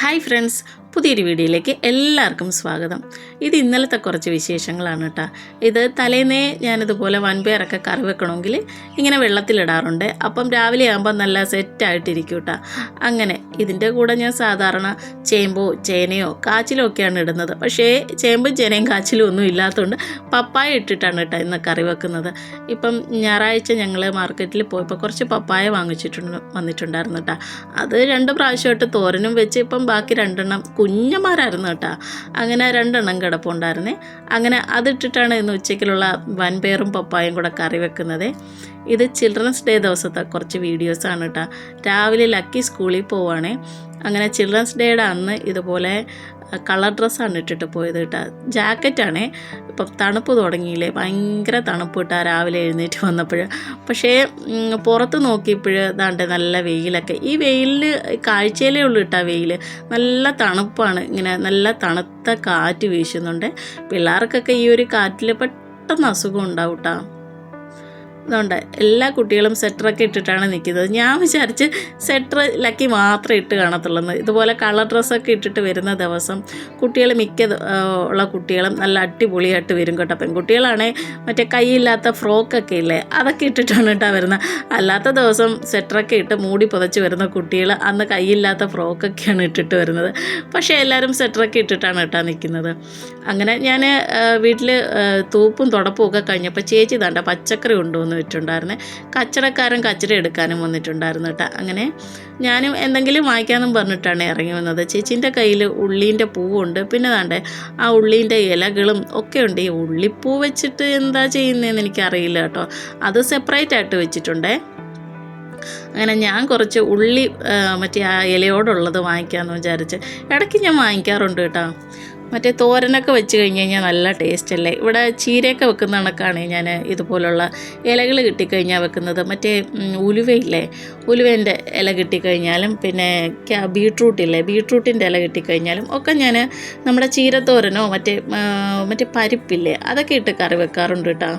Hi friends പുതിയൊരു വീഡിയോയിലേക്ക് എല്ലാവർക്കും സ്വാഗതം. ഇത് ഇന്നലത്തെ കുറച്ച് വിശേഷങ്ങളാണ് കേട്ടോ. ഇത് തലേന്നേ ഞാനിതുപോലെ വൻപയറൊക്കെ കറി വെക്കണമെങ്കിൽ ഇങ്ങനെ വെള്ളത്തിലിടാറുണ്ട്. അപ്പം രാവിലെ ആകുമ്പോൾ നല്ല സെറ്റായിട്ടിരിക്കും കേട്ടോ. അങ്ങനെ ഇതിന്റെ കൂടെ ഞാൻ സാധാരണ ചേമ്പോ ചേനയോ കാച്ചിലോ ഒക്കെയാണ് ഇടുന്നത്. പക്ഷേ ചേമ്പും ചേനയും കാച്ചിലും ഒന്നും ഇല്ലാത്തതുകൊണ്ട് പപ്പായ ഇട്ടിട്ടാണ് കേട്ടോ ഇന്ന് കറി വെക്കുന്നത്. ഇപ്പം ഞായറാഴ്ച ഞങ്ങൾ മാർക്കറ്റിൽ പോയപ്പോൾ കുറച്ച് പപ്പായ വാങ്ങിച്ചിട്ടുണ്ട് വന്നിട്ടുണ്ടായിരുന്നു കേട്ടോ. അത് രണ്ട് പ്രാവശ്യമായിട്ട് തോരനും വെച്ച് ഇപ്പം ബാക്കി രണ്ടെണ്ണം കുഞ്ഞന്മാരായിരുന്നു കേട്ടോ. അങ്ങനെ രണ്ടെണ്ണം കിടപ്പുണ്ടായിരുന്നേ അങ്ങനെ അതിട്ടിട്ടാണ് ഇന്ന് ഉച്ചയ്ക്കുള്ള വൻപയറും പപ്പായും കൂടെ കറി വെക്കുന്നത്. ഇത് ചിൽഡ്രൻസ് ഡേ ദിവസത്തെ കുറച്ച് വീഡിയോസാണ് കേട്ടോ രാവിലെ ലക്കി സ്കൂളിൽ പോവുകയാണേ അങ്ങനെ ചിൽഡ്രൻസ് ഡേയുടെ അന്ന് ഇതുപോലെ കളർ ഡ്രസ്സാണ് ഇട്ടിട്ട് പോയത് കേട്ടോ ജാക്കറ്റാണേ ഇപ്പം തണുപ്പ് തുടങ്ങിയില്ലേ ഭയങ്കര തണുപ്പ് കിട്ടാ രാവിലെ എഴുന്നേറ്റ് വന്നപ്പോൾ പക്ഷേ പുറത്ത് നോക്കിയപ്പോൾ ഇതാണ്ട് നല്ല വെയിലൊക്കെ. ഈ വെയിലിൽ കാഴ്ചയിലേ ഉള്ളൂ കേട്ടോ വെയിൽ നല്ല തണുപ്പാണ്. ഇങ്ങനെ നല്ല തണുത്ത കാറ്റ് വീശുന്നുണ്ട്. പിള്ളേർക്കൊക്കെ ഈ ഒരു കാറ്റിൽ പെട്ടെന്ന് അസുഖം ഉണ്ടാവും കേട്ടോ അതുകൊണ്ട് എല്ലാ കുട്ടികളും സെറ്ററൊക്കെ ഇട്ടിട്ടാണ് നിൽക്കുന്നത്. ഞാൻ വിചാരിച്ച് സെറ്റർ ലക്കി മാത്രം ഇട്ട് കാണത്തുള്ളൂ ഇതുപോലെ കളർ ഡ്രസ്സൊക്കെ ഇട്ടിട്ട് വരുന്ന ദിവസം കുട്ടികൾ മിക്ക ഉള്ള കുട്ടികളും നല്ല അടിപൊളിയായിട്ട് വരും കേട്ടോ. പെൺകുട്ടികളാണേ മറ്റേ കൈയില്ലാത്ത ഫ്രോക്കൊക്കെ ഇല്ലേ അതൊക്കെ ഇട്ടിട്ടാണ് കേട്ടോ വരുന്നത്. അല്ലാത്ത ദിവസം സെറ്ററൊക്കെ ഇട്ട് മൂടി പുതച്ച് വരുന്ന കുട്ടികൾ അന്ന് കൈയില്ലാത്ത ഫ്രോക്കൊക്കെയാണ് ഇട്ടിട്ട് വരുന്നത്. പക്ഷേ എല്ലാവരും സെറ്ററൊക്കെ ഇട്ടിട്ടാണ് കേട്ടോ നിൽക്കുന്നത്. അങ്ങനെ ഞാൻ വീട്ടിൽ തൂപ്പും തുടപ്പും ഒക്കെ കഴിഞ്ഞപ്പോൾ ചേച്ചി തണ്ട പച്ചക്കറി കൊണ്ടുവന്ന് വെച്ചിട്ടുണ്ടായിരുന്നേ കച്ചടക്കാരൻ കച്ചട എടുക്കാനും വന്നിട്ടുണ്ടായിരുന്നു കേട്ടോ അങ്ങനെ ഞാനും എന്തെങ്കിലും വാങ്ങിക്കാമെന്നും പറഞ്ഞിട്ടാണ് ഇറങ്ങി വന്നത്. ചേച്ചീന്റെ കയ്യിൽ ഉള്ളീന്റെ പൂവുണ്ട്. പിന്നെ താണ്ടേ ആ ഉള്ളീന്റെ ഇലകളും ഒക്കെ ഉണ്ട്. ഈ ഉള്ളിപ്പൂ വെച്ചിട്ട് എന്താ ചെയ്യുന്നതെന്ന് എനിക്കറിയില്ല കേട്ടോ അത് സെപ്പറേറ്റ് ആയിട്ട് വെച്ചിട്ടുണ്ടേ. അങ്ങനെ ഞാൻ കുറച്ച് ഉള്ളി മറ്റേ ആ ഇലയോടുള്ളത് വാങ്ങിക്കാമെന്ന് വിചാരിച്ച് ഇടയ്ക്ക് ഞാൻ വാങ്ങിക്കാറുണ്ട് കേട്ടോ മറ്റേ തോരനൊക്കെ വെച്ച് കഴിഞ്ഞ് കഴിഞ്ഞാൽ നല്ല ടേസ്റ്റ് അല്ലേ? ഇവിടെ ചീരയൊക്കെ വെക്കുന്ന കണക്കാണ് ഞാൻ ഇതുപോലുള്ള ഇലകൾ കിട്ടിക്കഴിഞ്ഞാൽ വെക്കുന്നത്. മറ്റേ ഉലുവയില്ലേ? ഉലുവേന്റെ ഇല കിട്ടിക്കഴിഞ്ഞാലും പിന്നെ ബീട്രൂട്ടില്ലേ? ബീട്രൂട്ടിന്റെ ഇല കിട്ടിക്കഴിഞ്ഞാലും ഒക്കെ ഞാൻ നമ്മുടെ ചീരത്തോരനോ മറ്റേ മറ്റേ പരിപ്പില്ലേ? അതൊക്കെ ഇട്ട് കറി വെക്കാറുണ്ട് കേട്ടോ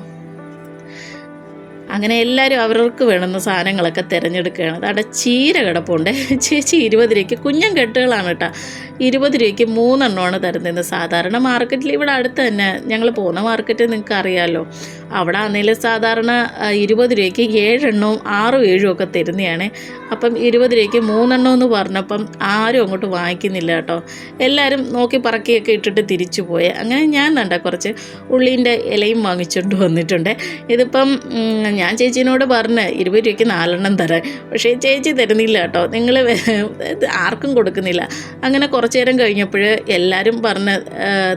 അങ്ങനെ എല്ലാവരും അവർക്ക് വേണമെന്ന സാധനങ്ങളൊക്കെ തിരഞ്ഞെടുക്കുകയാണ്. അവിടെ ചീര കിടപ്പുണ്ട്. ചേച്ചി ഇരുപത് രൂപയ്ക്ക് കുഞ്ഞൻ കെട്ടുകളാണ് കേട്ടോ. ഇരുപത് രൂപയ്ക്ക് മൂന്നെണ്ണമാണ് തരുന്നത്. സാധാരണ മാർക്കറ്റിൽ ഇവിടെ അടുത്ത് തന്നെ. ഞങ്ങൾ പോകുന്ന മാർക്കറ്റ് നിങ്ങൾക്ക് അറിയാമല്ലോ അവിടെ ആണെങ്കിൽ സാധാരണ ഇരുപത് രൂപയ്ക്ക് ഏഴെണ്ണവും ആറും ഏഴും ഒക്കെ തരുന്നതാണ്. അപ്പം ഇരുപത് രൂപയ്ക്ക് മൂന്നെണ്ണം എന്ന് പറഞ്ഞപ്പം ആരും അങ്ങോട്ട് വാങ്ങിക്കുന്നില്ല കേട്ടോ. എല്ലാവരും നോക്കി പറക്കിയൊക്കെ ഇട്ടിട്ട് തിരിച്ചു പോയെ. അങ്ങനെ ഞാൻ കണ്ട കുറച്ച് ഉള്ളീന്റെ ഇലയും വാങ്ങിച്ചുകൊണ്ട് വന്നിട്ടുണ്ട്. ഇതിപ്പം ഉം, ഞാൻ ചേച്ചീനോട് പറഞ്ഞ് ഇരുപത് രൂപയ്ക്ക് നാലെണ്ണം തരാൻ. പക്ഷേ ചേച്ചി തരുന്നില്ല കേട്ടോ. നിങ്ങൾ ആർക്കും കൊടുക്കുന്നില്ല. അങ്ങനെ കുറച്ച് നേരം കഴിഞ്ഞപ്പോൾ എല്ലാവരും പറഞ്ഞ്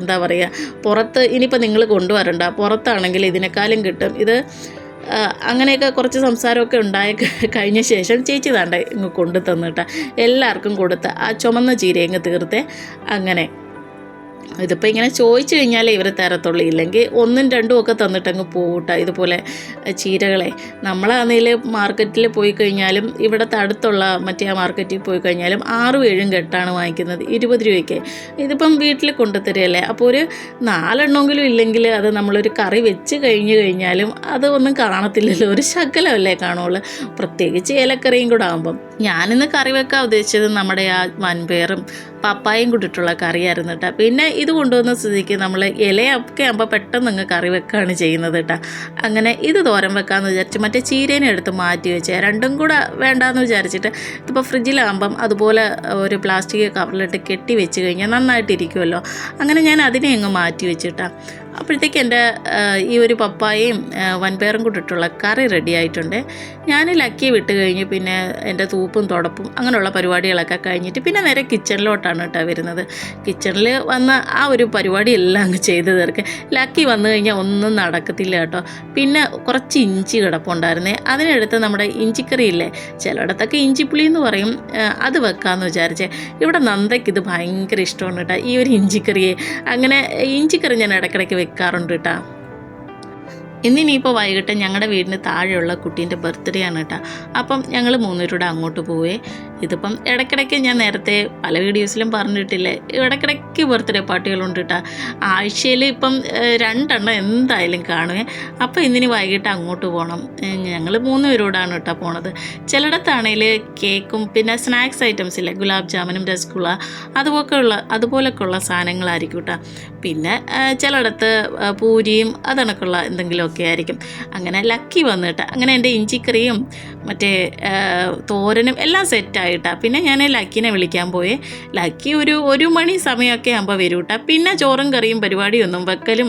എന്താ പറയുക പുറത്ത് ഇനിയിപ്പോൾ നിങ്ങൾ കൊണ്ടുവരണ്ട. പുറത്താണെങ്കിൽ ഇതിനേക്കാളും കിട്ടും. ഇത് അങ്ങനെയൊക്കെ കുറച്ച് സംസാരമൊക്കെ ഉണ്ടായി കഴിഞ്ഞ ശേഷം ചേച്ചി താണ്ട ഇങ്ങ് കൊണ്ടു തന്നിട്ട എല്ലാവർക്കും കൊടുത്ത് ആ ചുമന്ന ചീര ഇങ്ങ് തീർത്തേ. അങ്ങനെ ഇതിപ്പോൾ ഇങ്ങനെ ചോദിച്ചു കഴിഞ്ഞാലേ ഇവർ തരത്തുള്ളൂ. ഇല്ലെങ്കിൽ ഒന്നും രണ്ടും ഒക്കെ തന്നിട്ടങ്ങ് പോകട്ടെ ഇതുപോലെ ചീരകളെ. നമ്മളാണെങ്കിൽ മാർക്കറ്റിൽ പോയി കഴിഞ്ഞാലും ഇവിടെ അടുത്തുള്ള മറ്റേ ആ മാർക്കറ്റിൽ പോയി കഴിഞ്ഞാലും ആറും ഏഴും കെട്ടാണ് വാങ്ങിക്കുന്നത്. ഇരുപത് രൂപയ്ക്ക്. ഇതിപ്പം വീട്ടിൽ കൊണ്ടുത്തരികയല്ലേ? അപ്പോൾ ഒരു നാലെണ്ണമെങ്കിലും ഇല്ലെങ്കിൽ അത് നമ്മളൊരു കറി വെച്ച് കഴിഞ്ഞ് കഴിഞ്ഞാലും അത് ഒന്നും കാണത്തില്ലല്ലോ. ഒരു ശകലമല്ലേ കാണുള്ളൂ. പ്രത്യേകിച്ച് ഏലക്കറിയും കൂടെ ആകുമ്പം ഞാനിന്ന് കറി വെക്കാൻ ഉദ്ദേശിച്ചത് നമ്മുടെ ആ വൻപയറും പപ്പായും കൂട്ടിയിട്ടുള്ള കറിയായിരുന്നു കേട്ടോ പിന്നെ ഇത് കൊണ്ടുവന്ന സ്ഥിതിക്ക് നമ്മൾ ഇലയൊക്കെ ആകുമ്പോൾ പെട്ടെന്ന് അങ്ങ് കറി വെക്കുകയാണ് ചെയ്യുന്നത് കേട്ടോ അങ്ങനെ ഇത് തോരൻ വെക്കാമെന്ന് വിചാരിച്ച് മറ്റേ ചീരേനെ എടുത്ത് മാറ്റി വെച്ച് രണ്ടും കൂടെ വേണ്ടാന്ന് വിചാരിച്ചിട്ട് ഇതിപ്പോൾ ഫ്രിഡ്ജിലാകുമ്പം അതുപോലെ ഒരു പ്ലാസ്റ്റിക് കവറിലിട്ട് കെട്ടി വെച്ച് കഴിഞ്ഞാൽ നന്നായിട്ടിരിക്കുമല്ലോ അങ്ങനെ ഞാൻ അതിനെ അങ്ങ് മാറ്റി വെച്ചിട്ടാണ് അപ്പോഴത്തേക്ക് എന്റെ ഈ ഒരു പപ്പായയും വൻപയറും കൂട്ടിട്ടുള്ള കറി റെഡി ആയിട്ടുണ്ട്. ഞാൻ ലക്കി വിട്ട് കഴിഞ്ഞ്. പിന്നെ എന്റെ തൂപ്പും തുടപ്പും അങ്ങനെയുള്ള പരിപാടികളൊക്കെ കഴിഞ്ഞിട്ട് പിന്നെ നേരെ കിച്ചണിലോട്ടാണ് കേട്ടോ വരുന്നത്. കിച്ചണിൽ വന്ന് ആ ഒരു പരിപാടി എല്ലാം അങ്ങ് ചെയ്ത് തീർക്കുക ലക്കി വന്നു കഴിഞ്ഞാൽ ഒന്നും നടക്കത്തില്ല കേട്ടോ. പിന്നെ കുറച്ച് ഇഞ്ചി കിടപ്പുണ്ടായിരുന്നേ. അതിനെടുത്ത് നമ്മുടെ ഇഞ്ചിക്കറി ഇല്ലേ? ചിലയിടത്തൊക്കെ ഇഞ്ചിപ്പുളി എന്ന് പറയും. അത് വെക്കാമെന്ന് വിചാരിച്ചേ. ഇവിടെ നന്ദയ്ക്ക് ഇത് ഭയങ്കര ഇഷ്ടമാണ് കേട്ടോ. ഈ ഒരു ഇഞ്ചിക്കറിയെ. അങ്ങനെ ഇഞ്ചിക്കറി ഞാൻ ഇടയ്ക്കിടയ്ക്ക് വെക്കാറുണ്ട് കേട്ടോ ഇന്നിനിയിപ്പോൾ വൈകിട്ട് ഞങ്ങളുടെ വീടിന് താഴെയുള്ള കുട്ടീന്റെ ബർത്ത്ഡേ ആണ് കേട്ടോ അപ്പം ഞങ്ങൾ മൂന്നുപേരൂടെ അങ്ങോട്ട് പോവേ. ഇതിപ്പം ഇടയ്ക്കിടയ്ക്ക് ഞാൻ നേരത്തെ പല വീഡിയോസിലും പറഞ്ഞിട്ടില്ലേ ഇടയ്ക്കിടയ്ക്ക് ബർത്ത്ഡേ പാർട്ടികളുണ്ട് കേട്ടോ ആഴ്ചയിൽ ഇപ്പം രണ്ടെണ്ണം എന്തായാലും കാണുവേ. അപ്പോൾ ഇന്നിനി വൈകിട്ട് അങ്ങോട്ട് പോകണം ഞങ്ങൾ മൂന്ന് പേരോടാണ് കേട്ടോ പോണത്. ചിലയിടത്താണെങ്കിൽ കേക്കും പിന്നെ സ്നാക്സ് ഐറ്റംസ് ഇല്ലേ ഗുലാബ് ജാമുനും രസഗുള അതുപോലെയുള്ള അതുപോലൊക്കെയുള്ള സാധനങ്ങളായിരിക്കും കേട്ടോ പിന്നെ ചിലയിടത്ത് പൂരിയും അതണക്കുള്ള എന്തെങ്കിലുമൊക്കെ ആയിരിക്കും. അങ്ങനെ ലക്കി വന്നിട്ട് അങ്ങനെ എന്റെ ഇഞ്ചിക്കറിയും മറ്റേ തോരനും എല്ലാം സെറ്റായിട്ടാണ് പിന്നെ ഞാൻ ലക്കിനെ വിളിക്കാൻ പോയേ. ലക്കി ഒരു ഒരു മണി സമയമൊക്കെ ആകുമ്പോൾ വരും കേട്ടോ പിന്നെ ചോറും കറിയും പരിപാടിയൊന്നും വെക്കലും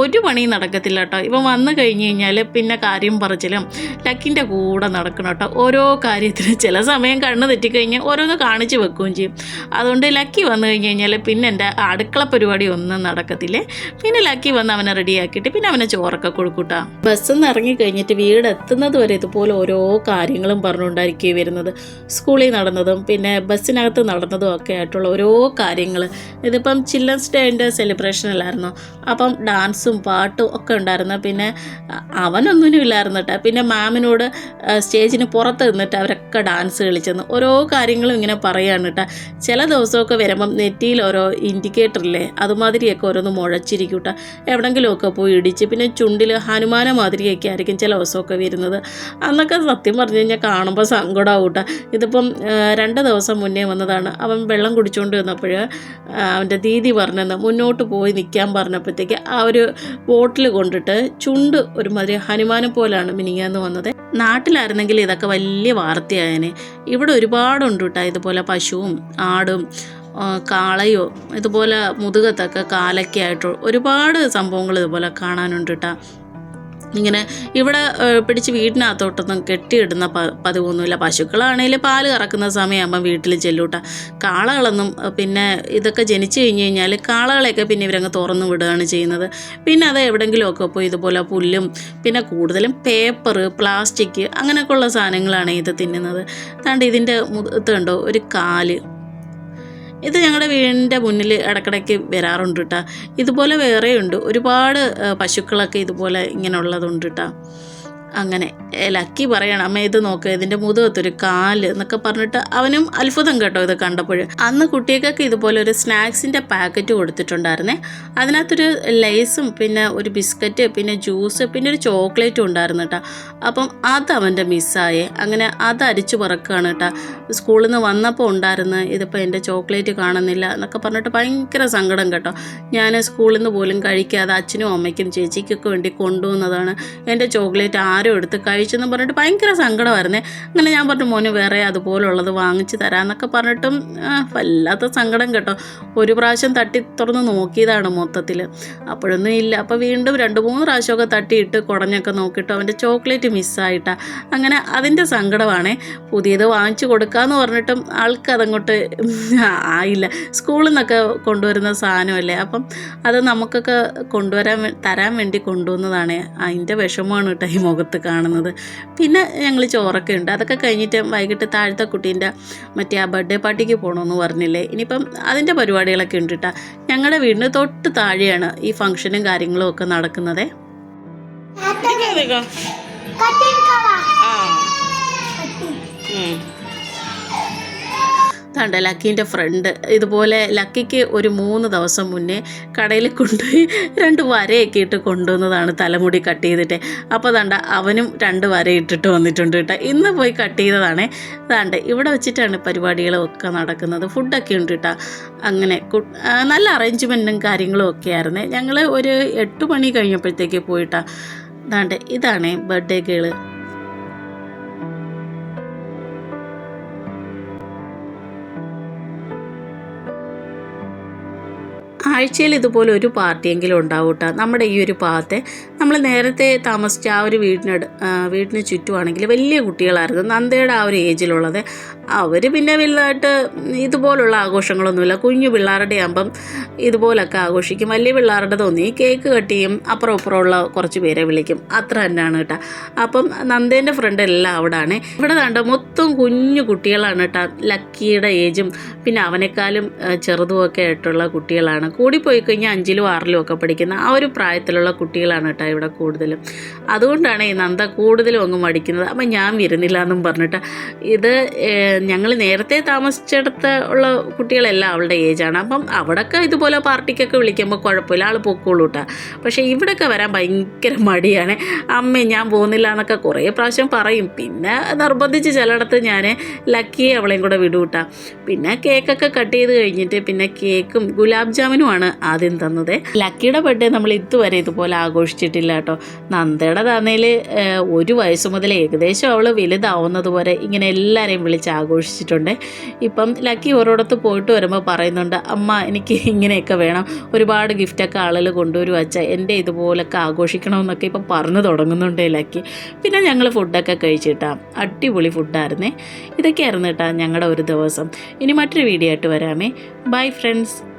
ഒരു പണി നടക്കത്തില്ല കേട്ടോ. ഇപ്പം വന്നു കഴിഞ്ഞ് കഴിഞ്ഞാൽ പിന്നെ കാര്യം പറച്ചിലും ലക്കിന്റെ കൂടെ നടക്കണം കേട്ടോ. ഓരോ കാര്യത്തിനും ചില സമയം കണ്ണ് തെറ്റിക്കഴിഞ്ഞാൽ ഓരോന്ന് കാണിച്ച് വെക്കുകയും ചെയ്യും. അതുകൊണ്ട് ലക്കി വന്നു കഴിഞ്ഞ് കഴിഞ്ഞാൽ പിന്നെ എന്റെ അടുക്കള പരിപാടി ഒന്നും നടക്കത്തില്ലേ? പിന്നെ ലക്കി വന്ന് അവനെ റെഡിയാക്കിയിട്ട് പിന്നെ അവനെ ചോറൊക്കെ കൊടുക്കൂട്ടാ ബസ്സിൽ നിന്ന് ഇറങ്ങി കഴിഞ്ഞിട്ട് വീട് എത്തുന്നത് വരെ ഇതുപോലെ ഓരോ കാര്യങ്ങളും പറഞ്ഞുകൊണ്ടായിരിക്കും വരുന്നത്. സ്കൂളിൽ നടന്നതും പിന്നെ ബസ്സിനകത്ത് നടന്നതും ഒക്കെ ആയിട്ടുള്ള ഓരോ കാര്യങ്ങൾ ഇതിപ്പം ചിൽഡ്രൻസ് ഡേന്റെ സെലിബ്രേഷൻ അല്ലായിരുന്നു? അപ്പം ഡാൻസും പാട്ടും ഒക്കെ ഉണ്ടായിരുന്നു. പിന്നെ അവനൊന്നിനും ഇല്ലായിരുന്നു കേട്ടോ പിന്നെ മാമിനോട് സ്റ്റേജിന് പുറത്ത് നിന്നിട്ട് അവരൊക്കെ ഡാൻസ് കളിച്ചെന്ന് ഓരോ കാര്യങ്ങളും ഇങ്ങനെ പറയാണ് കേട്ടോ ചില ദിവസമൊക്കെ വരുമ്പം നെറ്റിയിൽ ഓരോ ഇൻഡിക്കേറ്ററില്ലേ അതുമാതിരിയൊക്കെ ഓരോന്ന് മുഴച്ചിരിക്കും കേട്ടോ എവിടെങ്കിലുമൊക്കെ പോയി ഇടിച്ച് പിന്നെ ചുണ്ടിൽ ഹനുമാന മാതിരിയൊക്കെ ആയിരിക്കും ചില ദിവസമൊക്കെ വരുന്നത്. അന്നൊക്കെ സത്യം പറഞ്ഞു കഴിഞ്ഞാൽ കാണുമ്പോൾ സങ്കടമാവും കേട്ടോ ഇതിപ്പം രണ്ട് ദിവസം മുന്നേ വന്നതാണ്. അവൻ വെള്ളം കുടിച്ചുകൊണ്ട് വന്നപ്പോൾ അവന്റെ ദീദി പറഞ്ഞെന്ന് മുന്നോട്ട് പോയി നിൽക്കാൻ പറഞ്ഞപ്പോഴത്തേക്ക് ആ ഒരു ബോട്ടിൽ കൊണ്ടിട്ട് ചുണ്ട് ഒരുമാതിരി ഹനുമാനെ പോലാണ് മിനിങ്ങാന്ന് വന്നത്. നാട്ടിലായിരുന്നെങ്കിൽ ഇതൊക്കെ വലിയ വാർത്തയായേനെ. ഇവിടെ ഒരുപാടുണ്ട് കേട്ടോ ഇതുപോലെ പശുവും ആടും കാളയോ ഇതുപോലെ മുതുകത്തൊക്കെ കാലൊക്കെ ഒരുപാട് സംഭവങ്ങൾ ഇതുപോലെ കാണാനുണ്ട് കേട്ടോ. ഇങ്ങനെ ഇവിടെ പിടിച്ച് വീടിനകത്തോട്ടൊന്നും കെട്ടിയിടുന്ന പ പതിവൊന്നുമില്ല. പശുക്കളാണെങ്കിൽ പാൽ കറക്കുന്ന സമയമാകുമ്പോൾ വീട്ടിൽ ചെല്ലൂട്ട. കാളകളൊന്നും പിന്നെ ഇതൊക്കെ ജനിച്ചു കഴിഞ്ഞ് കഴിഞ്ഞാൽ കാളകളെയൊക്കെ പിന്നെ ഇവരങ്ങ് തുറന്നു വിടുകയാണ് ചെയ്യുന്നത്. പിന്നെ അത് എവിടെയെങ്കിലുമൊക്കെ പോയി ഇതുപോലെ പുല്ലും പിന്നെ കൂടുതലും പേപ്പർ പ്ലാസ്റ്റിക് അങ്ങനെയൊക്കെ ഉള്ള സാധനങ്ങളാണ് ഇത് തിന്നുന്നത്. അതുകൊണ്ട് ഇതിന്റെ മുഖത്തുണ്ടോ ഒരു കാൽ. ഇത് ഞങ്ങളുടെ വീടിന്റെ മുന്നിൽ ഇടക്കിടയ്ക്ക് വരാറുണ്ട് കേട്ടോ ഇതുപോലെ വേറെയുണ്ട്. ഒരുപാട് പശുക്കളൊക്കെ ഇതുപോലെ ഇങ്ങനെ ഉള്ളതുണ്ട് കേട്ടോ അങ്ങനെ ലക്കി പറയണം അമ്മ ഇത് നോക്ക് ഇതിന്റെ മുതുകത്തൊരു കാൽ എന്നൊക്കെ പറഞ്ഞിട്ട് അവനും അത്ഭുതം കേട്ടോ ഇത് കണ്ടപ്പോൾ അന്ന് കുട്ടികൾക്കൊക്കെ ഇതുപോലെ ഒരു സ്നാക്സിന്റെ പാക്കറ്റ് കൊടുത്തിട്ടുണ്ടായിരുന്നേ. അതിനകത്തൊരു ലേസും പിന്നെ ഒരു ബിസ്ക്കറ്റ് പിന്നെ ജ്യൂസ് പിന്നെ ഒരു ചോക്ലേറ്റും ഉണ്ടായിരുന്നു കേട്ടോ. അപ്പം അത് അവന്റെ മിസ്സായേ. അങ്ങനെ അത് അരിച്ചു പറക്കുകയാണ് കേട്ടോ. സ്കൂളിൽ നിന്ന് വന്നപ്പോൾ ഉണ്ടായിരുന്നു ഇതിപ്പോൾ എന്റെ ചോക്ലേറ്റ് കാണുന്നില്ല എന്നൊക്കെ പറഞ്ഞിട്ട് ഭയങ്കര സങ്കടം കേട്ടോ. ഞാൻ സ്കൂളിൽ നിന്ന് പോലും കഴിക്കാതെ അച്ഛനും അമ്മയ്ക്കും ചേച്ചിക്കൊക്കെ വേണ്ടി കൊണ്ടുവന്നതാണ്. എന്റെ ചോക്ലേറ്റ് ആരും എടുത്ത് കഴിച്ചെന്ന് പറഞ്ഞിട്ട് ഭയങ്കര സങ്കടമായിരുന്നേ. അങ്ങനെ ഞാൻ പറഞ്ഞു മോന് വേറെ അതുപോലുള്ളത് വാങ്ങിച്ച് തരാമെന്നൊക്കെ പറഞ്ഞിട്ടും വല്ലാത്ത സങ്കടം കേട്ടോ. ഒരു പ്രാവശ്യം തട്ടി തുറന്ന് നോക്കിയതാണ് മൊത്തത്തിൽ അപ്പോഴൊന്നും ഇല്ല. അപ്പോൾ വീണ്ടും രണ്ട് മൂന്ന് പ്രാവശ്യമൊക്കെ തട്ടിയിട്ട് കുടഞ്ഞൊക്കെ നോക്കിയിട്ട് അവന്റെ ചോക്ലേറ്റ് മിസ്സായിട്ടാ. അങ്ങനെ അതിന്റെ സങ്കടമാണേ. പുതിയത് വാങ്ങിച്ചു കൊടുക്കാമെന്ന് പറഞ്ഞിട്ടും ആൾക്ക് അതങ്ങോട്ട് ആയില്ല. സ്കൂളിൽ നിന്നൊക്കെ കൊണ്ടുവരുന്ന സാധനമല്ലേ? അപ്പം അത് നമുക്കൊക്കെ കൊണ്ടുവരാൻ തരാൻ വേണ്ടി കൊണ്ടുവന്നതാണ്. അതിന്റെ വിഷമമാണ് കേട്ടോ ഈ മുഖത്ത്. കാണുന്നത്. പിന്നെ ഞങ്ങൾ ചോറൊക്കെ ഉണ്ട്. അതൊക്കെ കഴിഞ്ഞിട്ട് വൈകിട്ട് താഴത്തെ കുട്ടീന്റെ മറ്റേ ആ ബർത്ത്ഡേ പാർട്ടിക്ക് പോകണമെന്ന് പറഞ്ഞില്ലേ? ഇനിയിപ്പം അതിന്റെ പരിപാടികളൊക്കെ ഉണ്ട് കേട്ടോ ഞങ്ങളുടെ വീടിന് തൊട്ട് താഴെയാണ് ഈ ഫംഗ്ഷനും കാര്യങ്ങളും ഒക്കെ നടക്കുന്നത്. തണ്ട ലക്കീന്റെ ഫ്രണ്ട് ഇതുപോലെ ലക്കിക്ക് ഒരു മൂന്ന് ദിവസം മുന്നേ കടയിൽ കൊണ്ടുപോയി രണ്ട് വരയൊക്കെ ഇട്ട് കൊണ്ടുവന്നതാണ് തലമുടി കട്ട് ചെയ്തിട്ട്. അപ്പോൾ തണ്ട അവനും രണ്ട് വര ഇട്ടിട്ട് വന്നിട്ടുണ്ട് കേട്ടോ. ഇന്ന് പോയി കട്ട് ചെയ്തതാണ്. അതാണ്ട് ഇവിടെ വെച്ചിട്ടാണ് പരിപാടികളൊക്കെ നടക്കുന്നത്. ഫുഡൊക്കെ ഉണ്ട് കേട്ടോ. അങ്ങനെ നല്ല അറേഞ്ച്മെന്റും കാര്യങ്ങളും ഒക്കെ ആയിരുന്നേ. ഞങ്ങൾ ഒരു എട്ട് മണി കഴിഞ്ഞപ്പോഴത്തേക്ക് പോയിട്ടാ. അതാണ്ട് ഇതാണ് ബർത്ത്ഡേ ഗേൾ ആഴ്ചയിൽ ഇതുപോലെ ഒരു പാർട്ടിയെങ്കിലും ഉണ്ടാവും കേട്ടോ നമ്മുടെ ഈ ഒരു ഭാഗത്തെ നമ്മൾ നേരത്തെ താമസിച്ച ആ ഒരു വീടിനട് വീടിന് ചുറ്റുമാണെങ്കിൽ വലിയ കുട്ടികളായിരുന്നു. നന്ദയുടെ ആ ഒരു ഏജിലുള്ളത്. അവർ പിന്നെ വലുതായിട്ട് ഇതുപോലുള്ള ആഘോഷങ്ങളൊന്നുമില്ല. കുഞ്ഞു പിള്ളേരുടെ ആകുമ്പം ഇതുപോലൊക്കെ ആഘോഷിക്കും. വലിയ പിള്ളേരുടെ തോന്നി കേക്ക് കട്ട് ചെയ്യും അപ്പുറം ഇപ്പുറമുള്ള കുറച്ച് പേരെ വിളിക്കും. അത്ര തന്നെയാണ് കേട്ടോ. അപ്പം നന്ദേന്റെ ഫ്രണ്ട് എല്ലാം അവിടെയാണ് ഇവിടെ കണ്ട മൊത്തം കുഞ്ഞു കുട്ടികളാണ് കേട്ടോ. ലക്കിയുടെ ഏജും പിന്നെ അവനേക്കാളും ചെറുതുമൊക്കെ ആയിട്ടുള്ള കുട്ടികളാണ്. കൂടിപ്പോയി കഴിഞ്ഞാൽ അഞ്ചിലും ആറിലും ഒക്കെ പഠിക്കുന്ന ആ ഒരു പ്രായത്തിലുള്ള കുട്ടികളാണ് കേട്ടോ ഇവിടെ കൂടുതലും. അതുകൊണ്ടാണ് ഈ നന്ദ കൂടുതലും അങ്ങ് മടിക്കുന്നത്. അപ്പം ഞാൻ വരുന്നില്ല എന്നും പറഞ്ഞിട്ട് ഇത് ഞങ്ങൾ നേരത്തെ താമസിച്ചിടത്ത് ഉള്ള കുട്ടികളെല്ലാം അവളുടെ ഏജാണ്. അപ്പം അവിടെയൊക്കെ ഇതുപോലെ പാർട്ടിക്കൊക്കെ വിളിക്കുമ്പോൾ കുഴപ്പമില്ല. ആൾ പൊക്കോളൂ കേട്ടോ പക്ഷേ ഇവിടെയൊക്കെ വരാൻ ഭയങ്കര മടിയാണ്. അമ്മേ ഞാൻ പോകുന്നില്ല എന്നൊക്കെ കുറേ പ്രാവശ്യം പറയും. പിന്നെ നിർബന്ധിച്ച് ചിലയിടത്ത് ഞാൻ ലക്കിയെ അവളെയും കൂടെ വിടും കേട്ടോ പിന്നെ കേക്കൊക്കെ കട്ട് ചെയ്ത് കഴിഞ്ഞിട്ട് പിന്നെ കേക്കും ഗുലാബ് ജാമുനുമാണ് ആദ്യം തന്നത്. ലക്കിയുടെ ബർത്ത്ഡേ നമ്മൾ ഇതുവരെ ഇതുപോലെ ആഘോഷിച്ചിട്ടില്ല കേട്ടോ നന്ദയുടെ തന്നേൽ ഒരു വയസ്സ് മുതൽ ഏകദേശം അവൾ വലുതാവുന്നത് പോലെ ഇങ്ങനെ എല്ലാവരെയും വിളിച്ച് ആഘോഷിച്ചിട്ടുണ്ട്. ഇപ്പം ലക്കി ഓരോടത്ത് പോയിട്ട് വരുമ്പോൾ പറയുന്നുണ്ട് അമ്മ എനിക്ക് ഇങ്ങനെയൊക്കെ വേണം. ഒരുപാട് ഗിഫ്റ്റൊക്കെ ആളുകൾ കൊണ്ടുവരും അച്ഛ. എന്റെ ഇതുപോലൊക്കെ ആഘോഷിക്കണമെന്നൊക്കെ ഇപ്പം പറഞ്ഞു തുടങ്ങുന്നുണ്ട് ലക്കി. പിന്നെ ഞങ്ങൾ ഫുഡൊക്കെ കഴിച്ചിട്ടാ. അടിപൊളി ഫുഡായിരുന്നേ. ഇതൊക്കെയായിരുന്നു കേട്ടോ ഞങ്ങളുടെ ഒരു ദിവസം. ഇനി മറ്റൊരു വീഡിയോ ആയിട്ട് വരാമേ. Bye friends